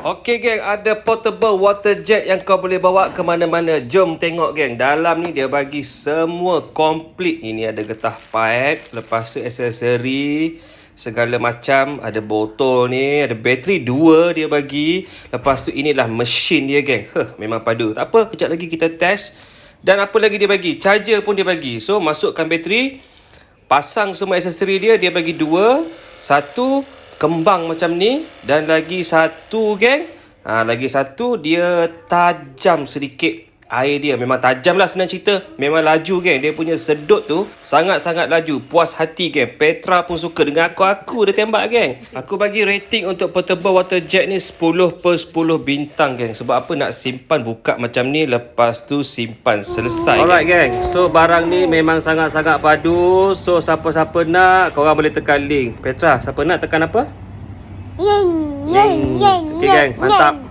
Okey geng, ada portable water jet yang kau boleh bawa ke mana-mana. Jom tengok geng. Dalam ni dia bagi semua komplit. Ini ada getah pipe, lepas tu aksesori, segala macam. Ada botol ni, ada bateri dua dia bagi. Lepas tu inilah mesin dia geng. Huh, memang padu. Tak apa, kejap lagi kita test. Dan apa lagi dia bagi? Charger pun dia bagi. So, masukkan bateri, pasang semua aksesori dia, dia bagi dua. Satu, kembang macam ni dan lagi satu geng ha, lagi satu dia tajam sedikit air dia memang tajam lah senang cerita. Memang laju geng dia punya sedut tu sangat-sangat laju. Puas hati geng Petra pun suka dengan aku-aku dia tembak geng aku bagi rating untuk portable water jet ni 10 per 10 bintang geng sebab apa nak simpan buka macam ni lepas tu simpan selesai alright geng. So barang ni memang sangat-sangat padu. So siapa-siapa nak korang boleh tekan link. Petra siapa nak tekan apa? Yeng, yeng, yeng, Okay, yeng, geng. Mantap. yeng.